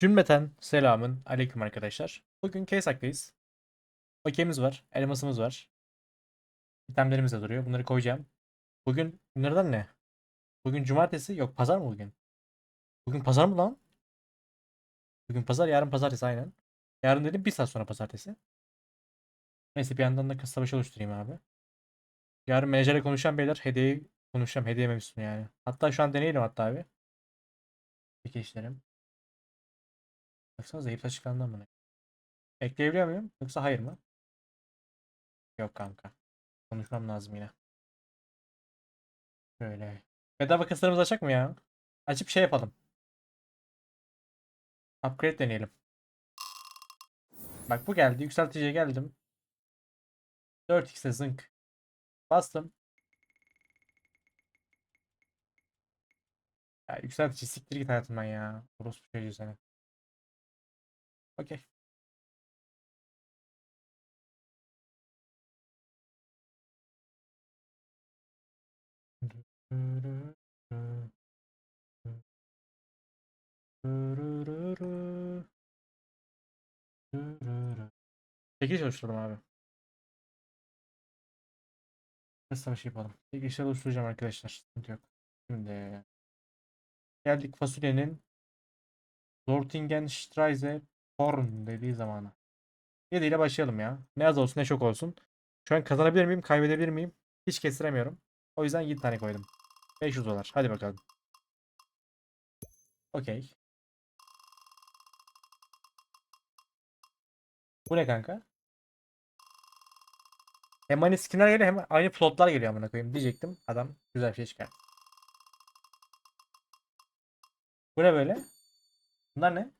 Cümleten selamın aleyküm arkadaşlar. Bugün case hakkıyız. Okeyimiz var, elmasımız var. İtemlerimiz de duruyor. Bunları koyacağım. Bugün günlerden ne? Bugün cumartesi. Yok pazar mı bugün? Bugün pazar mı lan? Bugün pazar, yarın pazartesi aynen. Yarın dedim bir saat sonra pazartesi. Neyse bir yandan da kasa başı oluşturayım abi. Yarın menajerle konuşacağım beyler. Hediyeyi konuşacağım. Hediye yememişsin yani. Hatta şu an deneyelim hatta abi. Peki işlerim. Baksanıza hepsi açıklandı mı? Ekleyebiliyor muyum? Yoksa hayır mı? Yok kanka. Konuşmam lazım yine. Böyle. Bedava kaslarımızı açacak mı ya? Açıp şey yapalım. Upgrade deneyelim. Bak bu geldi. Yükselticiye geldim. 4x'e zınk. Bastım. Ya yükseltici siktir git hayatımdan ya. Orospu çocuğu seni. Okey. Çekiliş oluşturalım abi. Nasıl bir şey yapalım? Çekilişler oluşturacağım arkadaşlar. Sıkıntı yok. Şimdi geldik fasulyenin Zortingen Streise Korn dediği zamana. 7 ile başlayalım ya. Ne az olsun ne çok olsun. Şu an kazanabilir miyim? Kaybedebilir miyim? Hiç kestiremiyorum. O yüzden 7 tane koydum. 500 dolar. Hadi bakalım. Okey. Bu ne kanka? Hem aynı skinler geliyor hem aynı plotlar geliyor amına koyayım diyecektim. Adam güzel bir şey çıkar. Bu ne böyle? Bunlar ne?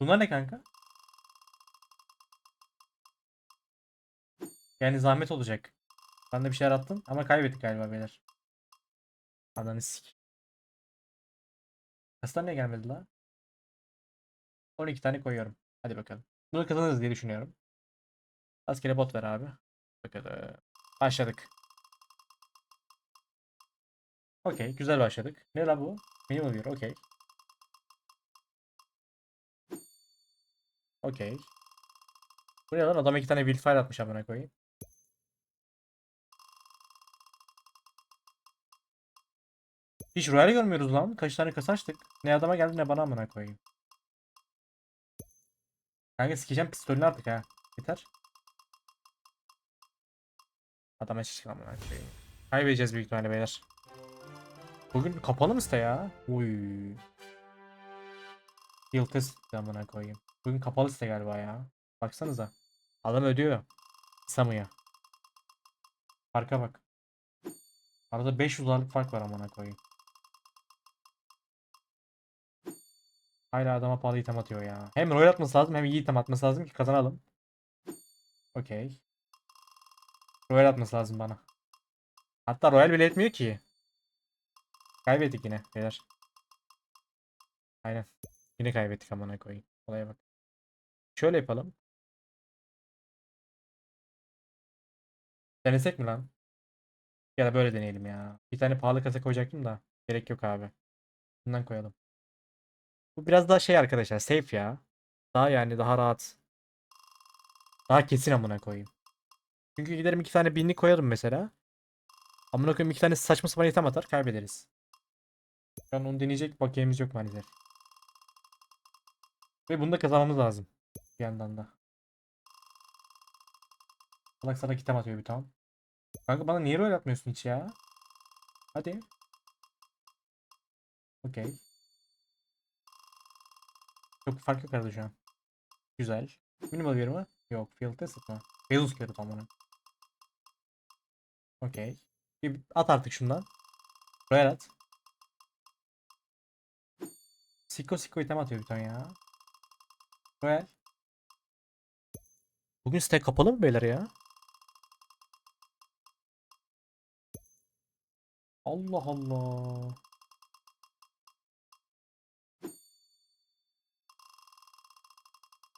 Bunlar ne kanka? Yani zahmet olacak. Ben de bir şeyler attım ama kaybettik galiba beyler. Ananı sik. Kastan niye gelmedi la? 12 tane koyuyorum. Hadi bakalım. Bunu kazanırız diye düşünüyorum. Askere bot ver abi. Bakalım. Başladık. Okey. Güzel başladık. Ne la bu? Minimum bir. Okey. Okey. Buraya lan adam iki tane build file atmış amına koyayım. Hiç royal görmüyoruz lan. Kaç tane kasa. Ne adama geldi ne bana amına koyayım. Kanka sikeceğim pistolünü artık ha. Yeter. Adam eşit çıkan amına koyayım. Kaybedeceğiz büyük ihtimalle beyler. Bugün kapalı mı site ya? Uy. Yıldız amına koyayım. Bugün kapalı site galiba ya. Baksanıza. Adam ödüyor. Samu'ya. Farka bak. Arada 500 dolarlık fark var amına koyayım. Hala adama pahalı item atıyor ya. Hem royal atması lazım hem iyi item atması lazım ki kazanalım. Okey. Royal atması lazım bana. Hatta royal bile etmiyor ki. Kaybettik yine beyler. Aynen. Yine kaybettik amına koyayım. Olaya bak. Şöyle yapalım. Denesek mi lan? Ya da böyle deneyelim ya. Bir tane pahalı kasa koyacaktım da. Gerek yok abi. Bundan koyalım. Bu biraz daha şey arkadaşlar. Safe ya. Daha yani daha rahat. Daha kesin amına koyayım. Çünkü giderim iki tane binlik koyarım mesela. Amına koyayım iki tane saçma sapan item atar kaybederiz. Şu an onu deneyecek bakiyemiz yok maalesef. Ve bunu da kazanmamız lazım. Bir yandan da. Salak salak item atıyor bir tamam. Kanka bana niye rol atmıyorsun hiç ya? Hadi. Okey. Çok fark yok arada şu an. Güzel. Minimal bir mi? Yok. Field test mı? Velus kağıdı tamam. Okey. Bir at artık şundan. Royal at. Siko siko item atıyor bir tane ya. Royal. Bugün site kapalı mı beyler ya? Allah Allah.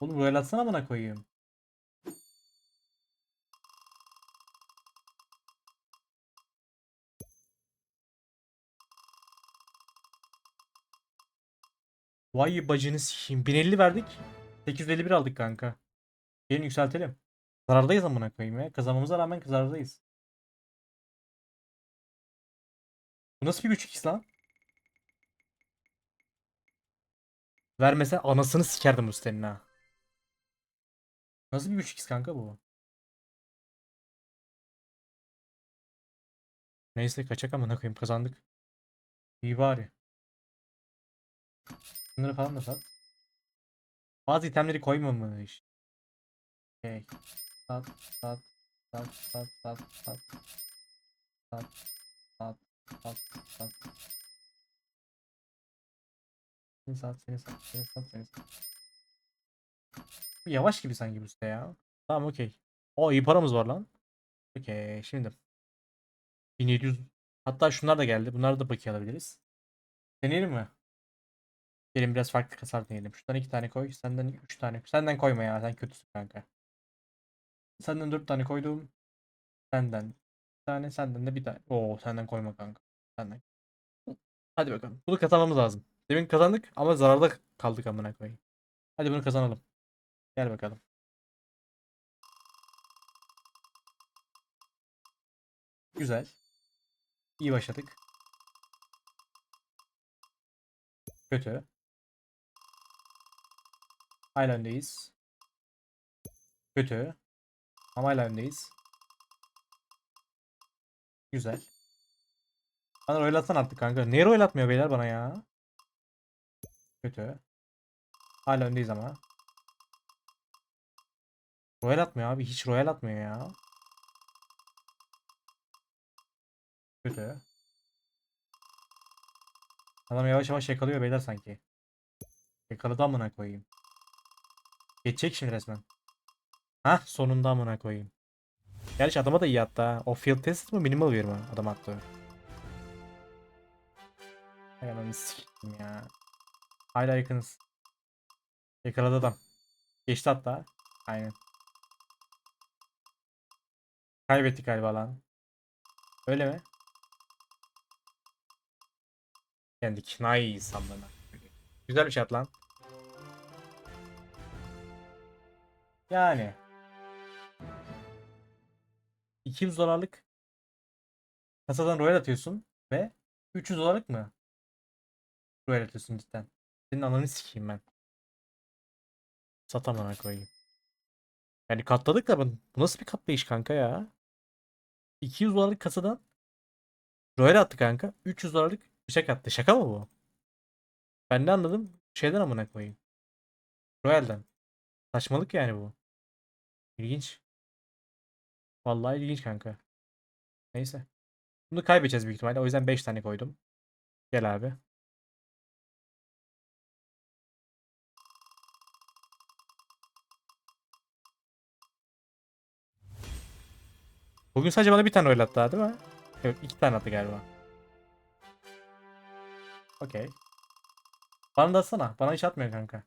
Oğlum royal atsana bana koyayım. Vay bacını sikeyim. 1050 verdik. 851 aldık kanka. Gelin yükseltelim. Zarardayız amına koyayım ya. Kazanmamıza rağmen zarardayız. Bu nasıl bir 3x lan? Vermesen anasını sikerdim bu ha. Nasıl bir 3x kanka bu? Neyse kaçak amına koyayım kazandık. İyi bari. Bunları falan da sat. Bazı itemleri koymamış. Okey. Sat, sat, sat, sat, sat, sat. Sat, sat, sat, sat. Seni sat, seni sat, seni sat, seni sat. Yavaş gibi sanki bu site ya. Tamam okey. O iyi paramız var lan. Okey şimdi. 1700. Hatta şunlar da geldi. Bunları da bakiye alabiliriz. Deneyelim mi? Gelin biraz farklı kasar deneyelim. Şuradan iki tane koy. Senden üç tane. Senden koyma ya. Sen kötüsün kanka. Senden dört tane koydum. Senden bir tane. Senden de bir tane. Oo senden koyma kanka. Senden. Hadi bakalım. Bunu kazanmamız lazım. Demin kazandık ama zararda kaldık amına koyayım. Hadi bunu kazanalım. Gel bakalım. Güzel. İyi başladık. Kötü. Hala. Kötü. Ama hala öndeyiz. Güzel. Bana rol atsana artık kanka. Niye rol atmıyor beyler bana ya? Kötü. Hala öndeyiz ama. Royal atmıyor abi. Hiç royal atmıyor ya. Kötü. Adam yavaş yavaş yakalıyor beyler sanki. Yakaladı amına koyayım. Geçecek şimdi resmen. Hah sonunda amına koyayım. Gerçi adama da iyi attı ha. O field test mi minimal bir mi adam attı. Ananı sikeyim ya. Hala yakınız. Yakaladı adam. Geçti hatta. Aynen. Kaybettik galiba lan. Öyle mi? Yendik. Nice amına. Güzel bir şey lan. Yani. 200 dolarlık kasadan royal atıyorsun ve 300 dolarlık mı? Royal atıyorsun cidden. Senin ananı sikeyim ben. Satamana koyayım. Yani katladık da bu bu nasıl bir katlayış kanka ya? 200 dolarlık kasadan Royal attı kanka. 300 dolarlık bıçak attı. Şaka mı bu? Ben ne anladım? Şeyden amına koyayım. Royal'den. Saçmalık yani bu. İlginç. Vallahi ilginç kanka. Neyse. Bunu kaybedeceğiz büyük ihtimalle. O yüzden 5 tane koydum. Gel abi. Bugün sadece bana bir tane royal attı değil mi? Yok iki tane attı galiba. Okey. Bana da atsana. Bana hiç atmıyor kanka.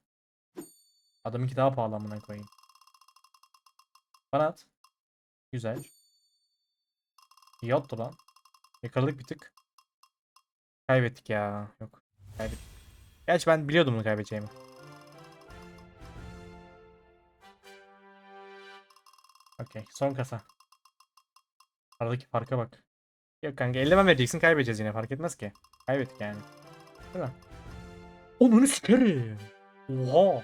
Adamınki daha pahalı amına koyayım. Bana at. Güzel. İyi lan. Yakaladık bir tık. Kaybettik ya. Yok. Kaybettik. Gerçi ben biliyordum bunu kaybedeceğimi. Okey. Son kasa. Aradaki farka bak. Yok kanka elleme vereceksin kaybedeceğiz yine fark etmez ki. Kaybettik yani. Değil mi? Onunu sikerim. Oha.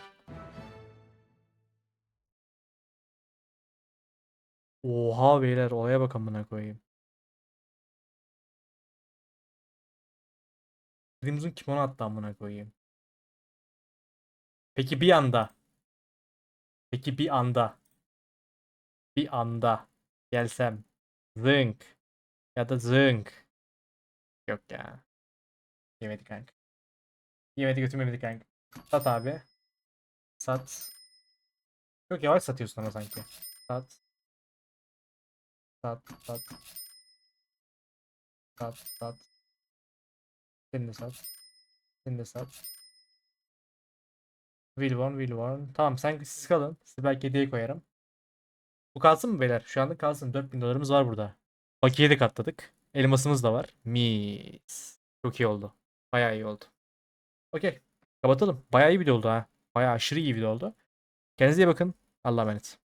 Oha beyler olaya bakın buna koyayım. Dediğimizin kimono attı amına koyayım. Peki bir anda. Peki bir anda. Bir anda gelsem. Zınk. Ya da zınk. Yok ya. Yemedik kanka. Yemedi götürmemedi kanka. Sat abi. Sat. Çok yavaş satıyorsun ama sanki. Sat. Sat, sat. Sat, sat. Sen de sat. Sen de sat. Wilborn, Wilborn. Tamam sen siz kalın. Sizi belki hediye koyarım. Bu kalsın mı beyler? Şu anda kalsın. 4000 dolarımız var burada. Bakiye de katladık. Elmasımız da var. Mis. Çok iyi oldu. Bayağı iyi oldu. Okey. Kapatalım. Bayağı iyi video oldu ha. Bayağı aşırı iyi video oldu. Kendinize iyi bakın. Allah'a emanet.